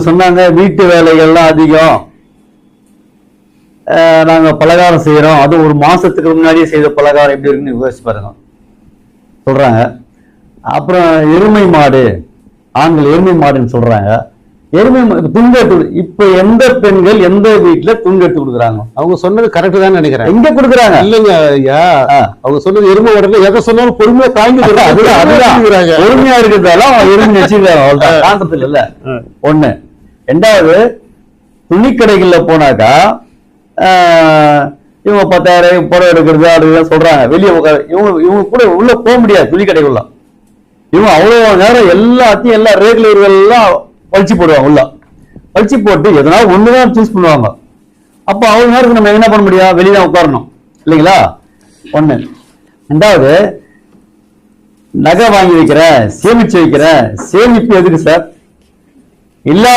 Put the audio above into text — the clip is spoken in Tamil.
சொன்னாங்க வீட்டு வேலைகள்லாம் அதிகம். அஹ் நாங்க பலகாரம் செய்யறோம் அது ஒரு மாசத்துக்கு முன்னாடியே செய்த பலகாரம் எப்படி இருக்குன்னு யோசிச்சு பாருங்க. சொல்றாங்க. அப்புறம் எருமை மாடு. ஆண்கள் எருமை மாடுன்னு சொல்றாங்க. எருமை மா- துண்டு எடுத்து இப்ப எந்த பெண்கள் எந்த வீட்டுல துண்டு எடுத்து கொடுக்குறாங்க? அவங்க சொன்னது கரெக்ட் தான் நினைக்கிறேன். எங்க கொடுக்குறாங்க? இல்லைங்க ஐயா. அவங்க சொன்னது எருமை உடனே எதை சொன்னாலும் பொறுமையா தாங்கி பொறுமையா இருக்கிறதால அவன் எருமை அவ்வளவுதான். காந்தத்துல இல்ல. ஒண்ணு. ரெண்டாவது துணிக்கடைகள்ல போனாக்கா இவங்க பத்தாயிரம் புடவை எடுக்கிறது அப்படிலாம் சொல்றாங்க. வெளியே உட்கார இவங்க இவங்க கூட உள்ள போக முடியாது துணி கடைக்குள்ள இவங்க அவ்வளவு நேரம் எல்லாத்தையும் எல்லா ரெகுலர்கள்லாம் வலிச்சு பழிச்சு போடுவாங்க உள்ள. பழிச்சு போட்டு எதனா ஒண்ணுதான் சூஸ் பண்ணுவாங்க. அப்போ அவ்வளவு நேரத்துக்கு நம்ம என்ன பண்ண முடியும்? வெளியே தான் உட்காரணும். இல்லைங்களா? ஒண்ணு. ரெண்டாவது நகை வாங்கி வைக்கிறேன் சேமிச்சு வைக்கிறேன் சேமிப்பு எதுக்கு சார்? இல்லாத